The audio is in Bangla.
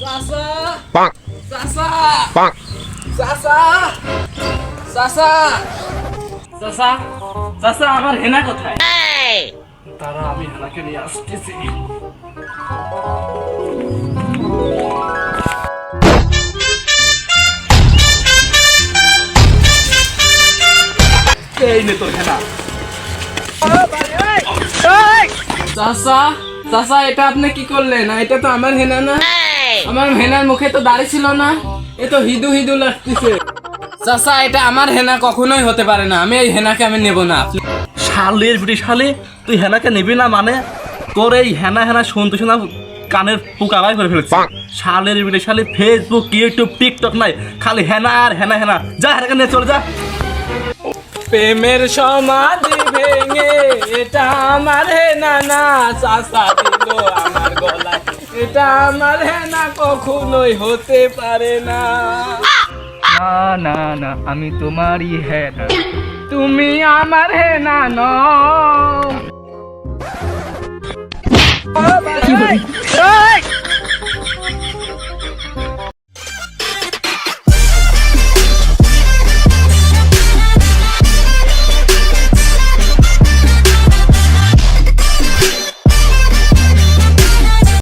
চাচা bonk, চাচা bonk. চাচা চাচা চাচা চাচা আমার হেনা কোথায় তারা আমি হেনাকে নিয়ে আসতেছি এই নে তোর হেনা চাচা চাচা এটা আপনি কি করলেন এটা তো আমার হেনা না আমার হেনার মুখে তো দাড়ি ছিল না এ তো হিদু হিদু লাগতেছে। চাচা এটা আমার হেনা কখনোই হতে পারে না। আমি এই হেনাকে আমি নেব না। শালের বিটি শালে তুই হেনাকে নিবি না মানে? তোর এই হেনা হেনা শুনতে শোনা কানের পোকা করে ফেলছে। শালের বিটি শালে ফেসবুক ইউটিউব টিকটক নাই। খালি হেনা আর হেনা হেনা। যা হেনাকে নিয়ে চলে যা। প্রেমের সমাধি ভেঙে এটা আমার হেনা না। চাচা দিল আমার গলায়। এটা আমার হেনা কখনোই হতে পারে না। না না না আমি তোমারই হ্যাঁ না তুমি আমার হে না নও